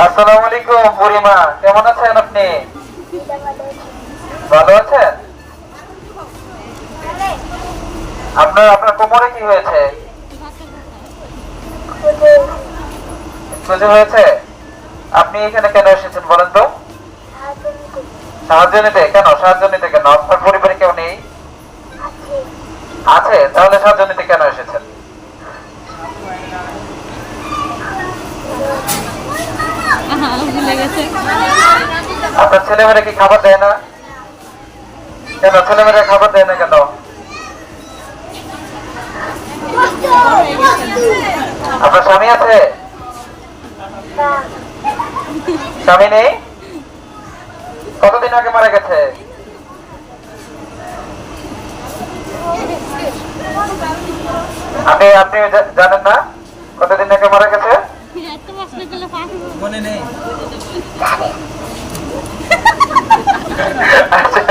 আসসালামু আলাইকুম বুড়িমা। কেমন আছেন আপনি? ভালো আছেন? আপনার আপনার কোমরে কি হয়েছে? সোজা হয়েছে? আপনি এখানে কেন এসেছেন বলেন তো? সাহায্য নিতে, কেন? সাহায্য নিতে কেন? আপনার পরিবারে কেউ নেই? আছে, তাহলে সাহায্য নিতে কেন এসেছেন? আপনার ছেলেমেয়েরা কি খাবার দেয় না? কেন? ছেলেমেয়েরা খাবার দেয় না কেন? আপনার স্বামী আছে? স্বামী নেই? কতদিন আগে মারা গেছে? আপনি আপনি জানেন না কতদিন আগে মারা গেছে? মনে নেই। আচ্ছা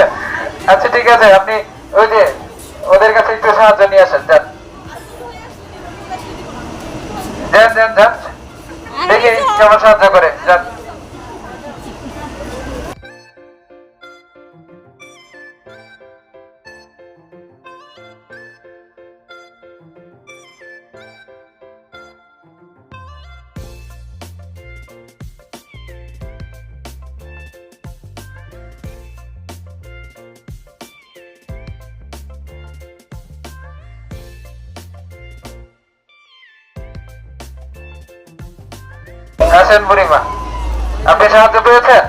আচ্ছা ঠিক আছে আপনি ওই যে ওদের কাছে একটু সাহায্য নিয়ে আসেন যান। যান যান যান। দেখি কেমন সাহায্য করে যান। আসেন বুড়িমা? আপনি সাহায্য পেয়েছেন?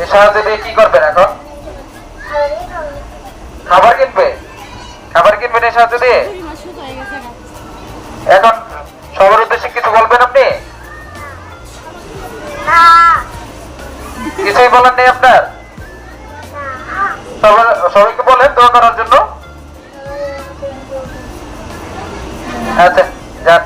এই সাহায্য দিয়ে কি করবেন এখন? খাবার কিনবে? খাবার কিনবেন এই সাহায্য দিয়ে? হয়ে। এখন সবার উদ্দেশ্যে কিছু বলবেন আপনি? কিছুই বলেন নেই আপনার? সবাইকে বলেন দোয়া করার জন্য। আচ্ছা যান।